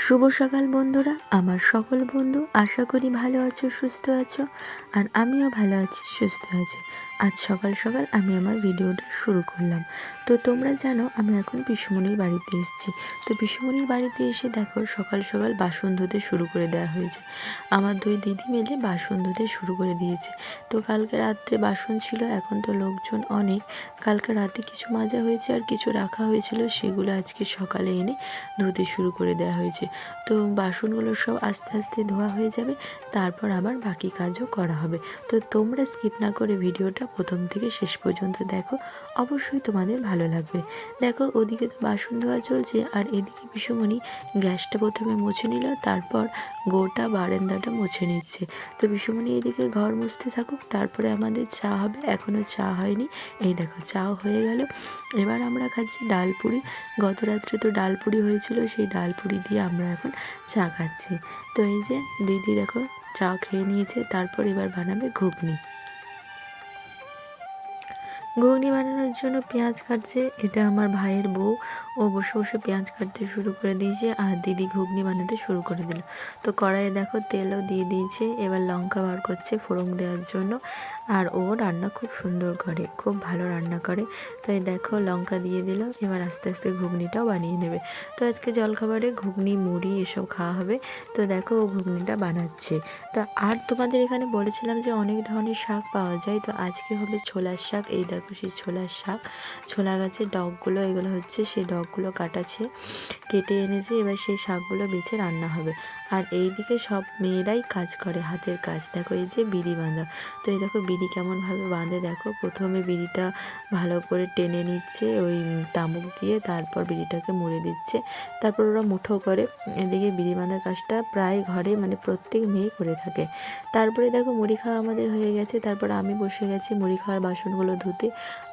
শুভ সকাল বন্ধুরা, আমার সকল বন্ধু, আশা করি ভালো আছো, সুস্থ আছো, আর আমিও ভালো আছি, সুস্থ আছি। আজ সকাল সকাল আমি আমার ভিডিওটা শুরু করলাম। তো তোমরা জানো, আমি এখন পিসুমণির বাড়িতে এসেছি। তো পিসুমণির বাড়িতে এসে দেখো, সকাল সকাল বাসন ধুতে শুরু করে দেওয়া হয়েছে। আমার দুই দিদি মিলে বাসন ধুতে শুরু করে দিয়েছে। তো কালকে রাত্রে বাসন ছিল, এখন তো লোকজন অনেক। কালকে রাতে কিছু মাজা হয়েছে আর কিছু রাখা হয়েছিল, সেগুলো আজকে সকালে এনে ধুতে শুরু করে দেওয়া হয়েছে। তো বাসনগুলো সব আস্তে আস্তে ধোয়া হয়ে যাবে, তারপর আবার বাকি কাজও করা হবে। তো তোমরা স্কিপ না করে ভিডিওটা প্রথম থেকে শেষ পর্যন্ত দেখো, অবশ্যই তোমাদের ভালো লাগবে। দেখো, ওদিকে তো বাসন ধোয়া চলছে, আর এদিকে পিসুমণি গ্যাসটা প্রথমে মুছে নিল, তারপর গোটা বারান্দাটা মুছে নিচ্ছে। তো পিসুমণি এদিকে ঘর মুছতে থাকুক, তারপরে আমাদের চা হবে এখনও চা হয়নি। এই দেখো, চাও হয়ে গেল। এবার আমরা খাচ্ছি ডাল পুরি গত রাত্রে তো ডাল পুরি হয়েছিল, সেই ডাল পুরি দিয়ে আমরা এখন চা খাচ্ছি। তো এই যে দিদি দেখো, চা খেয়ে নিয়েছে, তারপর এবার বানাবে ঘুগনি। ঘুগনি বানানোর জন্য পেঁয়াজ কাটছে, এটা আমার ভাইয়ের বউ। ও বসে বসে পেঁয়াজ কাটতে শুরু করে দিয়েছে আর দিদি ঘুগনি বানাতে শুরু করে দিল। তো কড়াইয়ে দেখো তেলও দিয়ে দিয়েছে, এবার লঙ্কা বার করছে ফোড়ন দেওয়ার জন্য। আর ও রান্না খুব সুন্দর করে, খুব ভালো রান্না করে। তো এই দেখো লঙ্কা দিয়ে দিল, এবার আস্তে আস্তে ঘুগনিটাও বানিয়ে নেবে। তো আজকে জলখাবারে ঘুগনি, মুড়ি এসব খাওয়া হবে। তো দেখো ও ঘুগনিটা বানাচ্ছে। তা আর তোমাদের এখানে বলেছিলাম যে অনেক ধরনের শাক পাওয়া যায়, তো আজকে হলো ছোলার শাক, এই দেখো। সেই ছোলার শাক, ছোলা গাছের ডগগুলো, এগুলো হচ্ছে সেই ডগগুলো কাটাছে কেটে এনেছে, এবার সেই শাকগুলো বেছে রান্না হবে। আর এই দিকে সব মেয়েরাই কাজ করে হাতের কাজ। দেখো এই যে বিড়ি বাঁধা। তো এই দেখো বিড়ি কেমনভাবে বাঁধে, দেখো। প্রথমে বিড়িটা ভালো করে টেনে নিচ্ছে ওই তামুক দিয়ে, তারপর বিড়িটাকে মুড়ে দিচ্ছে। তারপর ওরা মুঠো করে। এদিকে বিড়ি বাঁধার কাজটা প্রায় ঘরে মানে প্রত্যেক মেয়ে করে থাকে। তারপরে দেখো মুড়ি খাওয়া আমাদের হয়ে গেছে। তারপর আমি বসে গেছি মুড়ি খাওয়ার বাসনগুলো ধুতে।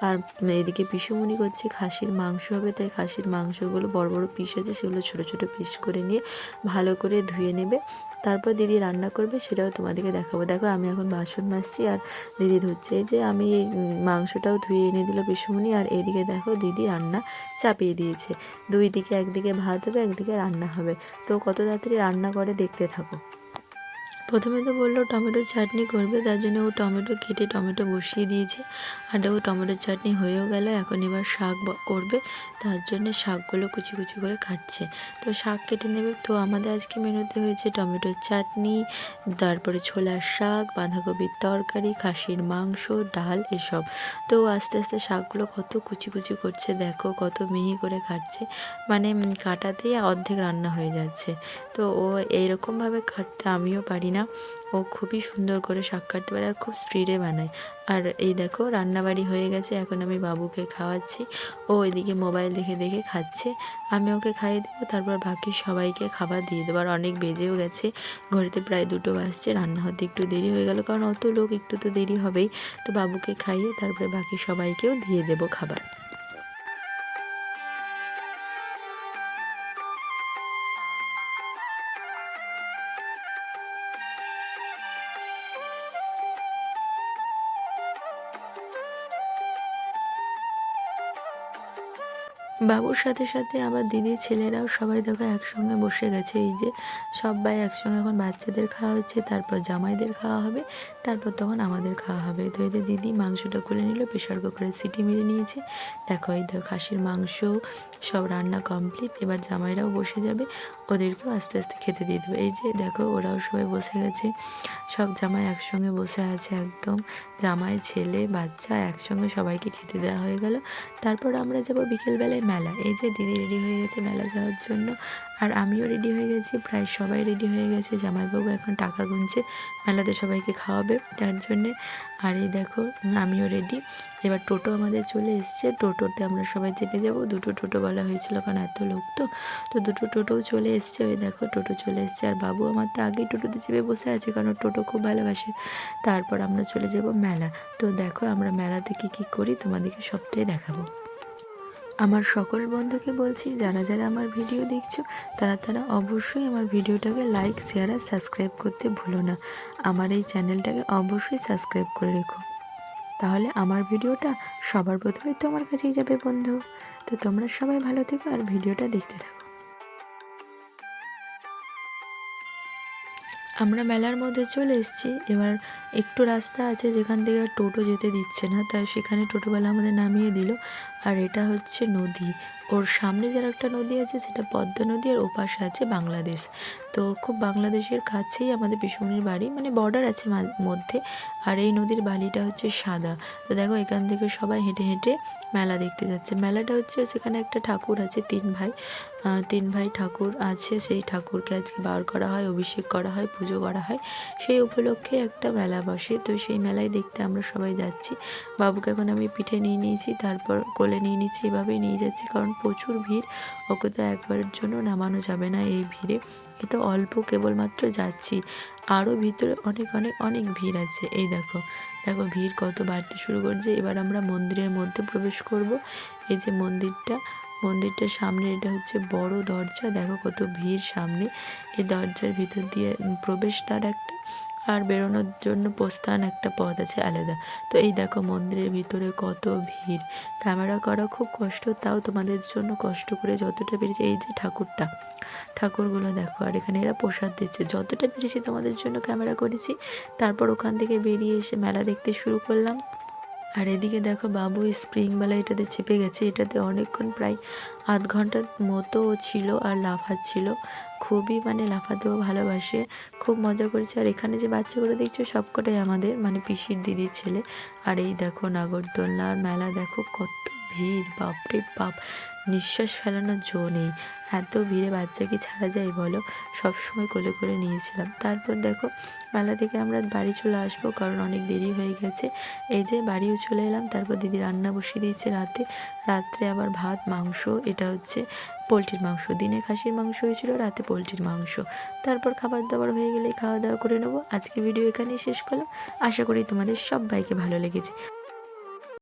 আর এদিকে পিসুমুনি করছে খাসির মাংস হবে, তাই খাসির মাংসগুলো বড় বড় পিস আছে, সেগুলো ছোট ছোট পিস করে নিয়ে ভালো করে ধুয়ে নেবে। তারপর দিদি রান্না করবে, সেটাও তোমাদেরকে দেখাবো। দেখো, আমি এখন বাসন মাজছি আর দিদি ধুচ্ছে এই যে আমি এই মাংসটাও ধুয়ে এনে দিল পিসুমনি আর এদিকে দেখো দিদি রান্না চাপিয়ে দিয়েছে। দুই দিকে একদিকে ভাত হবে, একদিকে রান্না হবে। তো কত তাড়াতাড়ি রান্না করে দেখতে থাকো। প্রথমে তো বলল টমেটোর চাটনি করবে, তার জন্য ও টমেটো কেটে টমেটো বসিয়ে দিয়েছে। আর দেখো টমেটোর চাটনি হয়েও গেল, এখন এবার শাক করবে, তার জন্য শাকগুলো কুচি কুচি করে কাটছে। তো শাক কেটে নেবে। তো আমাদের আজকে মেনুতে হয়েছে টমেটোর চাটনি, তারপরে ছোলার শাক, বাঁধাকপির তরকারি, খাসির মাংস, ডাল, এসব। তো আস্তে আস্তে শাকগুলো কত কুচি কুচি করছে, দেখো কত মিহি করে কাটছে। মানে কাটাতেই অর্ধেক রান্না হয়ে যাচ্ছে। তো ও এইরকমভাবে কাটতে আমিও পারি না? ও খুবই সুন্দর করে শাক কাটতে পারে আর খুব স্পিডে বানায়। আর এই দেখো, রান্নাবাড়ি হয়ে গেছে, এখন আমি বাবুকে খাওয়াচ্ছি। ও এদিকে মোবাইল দেখে দেখে খাচ্ছে। আমি ওকে খাইয়ে দেবো, তারপর বাকি সবাইকে খাবার দিয়ে দেবো। আর অনেক বেজেও গেছে ঘরেতে প্রায় দুটো বাজছে, রান্না হতে একটু দেরি হয়ে গেল, কারণ অত লোক, একটু তো দেরি হবেই। তো বাবুকে খাইয়ে তারপরে বাকি সবাইকেও দিয়ে দেবো খাবার। বাবুর সাথে সাথে আবার দিদির ছেলেরাও সবাই দেখো একসঙ্গে বসে গেছে। এই যে সবাই একসঙ্গে এখন বাচ্চাদের খাওয়া হচ্ছে, তারপর জামাইদের খাওয়া হবে, তারপর তখন আমাদের খাওয়া হবে। তো এই যে দিদি মাংসটা খুলে নিল প্রেশার কুকারে সিটি মেরে নিয়েছে। দেখো এই দেখো খাসির মাংস সব রান্না কমপ্লিট এবার জামাইরাও বসে যাবে, ওদেরকেও আস্তে আস্তে খেতে দিয়ে দেবে। এই যে দেখো ওরাও সবাই বসে গেছে, সব জামাই একসঙ্গে বসে আছে একদম। জামাই, ছেলে, বাচ্চা একসঙ্গে সবাইকে খেতে দেওয়া হয়ে গেল। তারপর আমরা যাব বিকেলবেলায় মেলা। এই যে দিদি রেডি হয়ে গেছে মেলা যাওয়ার জন্য। আর আমিও রেডি হয়ে গেছি, প্রায় সবাই রেডি হয়ে গেছে। জামাইবাবু এখন টাকা গুনছে, মেলাতে সবাইকে খাওয়াবে তার জন্যে। আর এই দেখো, আমিও রেডি এবার টোটো আমাদের চলে এসছে। টোটোতে আমরা সবাই চেপে যাব। দুটো টোটো বলা হয়েছিল কারণ এত লোক তো। তো দুটো টোটোও চলে এসছে। ওই দেখো, টোটো চলে এসছে। আর বাবু আমার তো আগেই টোটোতে চেপে বসে আছে কারণ টোটো খুব ভালোবাসে। তারপর আমরা চলে যাব মেলা। তো দেখো, আমরা মেলাতে কী কী করি তোমাদেরকে সবটাই দেখাবো। আমার সকল বন্ধুকে বলছি, যারা যারা আমার ভিডিও দেখছ, তারা তারা অবশ্যই আমার ভিডিওটাকে লাইক শেয়ার আর সাবস্ক্রাইব করতে ভুলো না। আমার এই চ্যানেলটাকে অবশ্যই সাবস্ক্রাইব করে রেখো। তাহলে আমার ভিডিওটা সবার প্রথমে তোমার কাছেই যাবে বন্ধু। তো তোমরা সবাই ভালো থেকো আর ভিডিওটা দেখতে থাকো। আমরা মেলার মধ্যে চলে এসেছি। এবার একটু রাস্তা আছে, যেখান থেকে আর টোটো যেতে দিচ্ছে না। তাই সেখানে টোটোবেলা আমাদের নামিয়ে দিল। আর এটা হচ্ছে নদী। ওর সামনে যার একটা নদী আছে, সেটা পদ্মা নদী আর ওপাশে আছে বাংলাদেশ। তো খুব বাংলাদেশের কাছেই আমাদের পিসুমনির বাড়ি মানে বর্ডার আছে মধ্যে। আর এই নদীর বালিটা হচ্ছে সাদা। তো দেখো, এখান থেকে সবাই হেঁটে হেঁটে মেলা দেখতে যাচ্ছে। মেলাটা হচ্ছে সেখানে একটা ঠাকুর আছে, তিন ভাই। তিন ভাই ঠাকুর আছে, সেই ঠাকুরকে আজকে বার করা হয়, অভিষেক করা হয়, পুজো করা হয়। সেই উপলক্ষে একটা মেলা বসে। তো সেই মেলায় দেখতে আমরা সবাই যাচ্ছি। বাবুকে এখন আমি পিঠে নিয়ে নিয়েছি, তারপর কোলে নিয়ে নিচ্ছি, এভাবেই নিয়ে যাচ্ছি, কারণ প্রচুর ভিড়। ওকে তো একবারের জন্য নামানো যাবে না এই ভিড়ে। এ তো অল্প, কেবলমাত্র যাচ্ছি। আরও ভিতরে অনেক অনেক অনেক ভিড় আছে। এই দেখো দেখো ভিড় কত বাড়তে শুরু করছে। এবার আমরা মন্দিরের মধ্যে প্রবেশ করব। এই যে মন্দিরটা, মন্দিরটার সামনে এটা হচ্ছে বড় দরজা। দেখো কত ভিড় সামনে। এই দরজার ভিতর দিয়ে প্রবেশদ্বার একটা আর বেরোনোর জন্য প্রস্থান একটা পথ আছে আলাদা। তো এই দেখো মন্দিরের ভিতরে কত ভিড়। ক্যামেরা করা খুব কষ্ট, তাও তোমাদের জন্য কষ্ট করে যতটা পেরেছি, এই যে ঠাকুরটা। ঠাকুরগুলো দেখো, আর এখানে এরা প্রসাদ দিচ্ছে। যতটা পেরেছি তোমাদের জন্য ক্যামেরা করেছি। তারপর ওখান থেকে বেরিয়ে এসে মেলা দেখতে শুরু করলাম। আর এদিকে দেখো বাবু স্প্রিংবেলা এটাতে চেপে গেছে, এটাতে অনেকক্ষণ প্রায় আধ ঘণ্টার মতো ছিল আর লাফাচ্ছিল। খুবই মানে লাফাতেও ভালোবাসে, খুব মজা করেছে। আর এখানে যে বাচ্চাগুলো দেখছ সবকটাই আমাদের মানে পিসির দিদির ছেলে। আর এই দেখো নাগরদোলনার মেলা, দেখো কত ভিড়, বাপরে বাপ। নিঃশ্বাস ফেলানোর জো নেই। এত ভিড়ে বাচ্চা কি ছাড়া যায় বলো? সবসময় কোলে করে নিয়েছিলাম। তারপর দেখো, মেলা থেকে আমরা বাড়ি চলে আসব কারণ অনেক দেরি হয়ে গেছে। এই যে বাড়িও চলে এলাম, তারপর দিদি রান্না বসিয়ে দিয়েছে রাতে। রাত্রে আবার ভাত, মাংস, এটা হচ্ছে পোলট্রির মাংস। দিনে খাসির মাংস হয়েছিল, রাতে পোলট্রির মাংস। তারপর খাবার দাবার হয়ে গেলে খাওয়া দাওয়া করে নেব। আজকে ভিডিও এখানেই শেষ করলাম। আশা করি তোমাদের সবাইকে ভালো লেগেছে।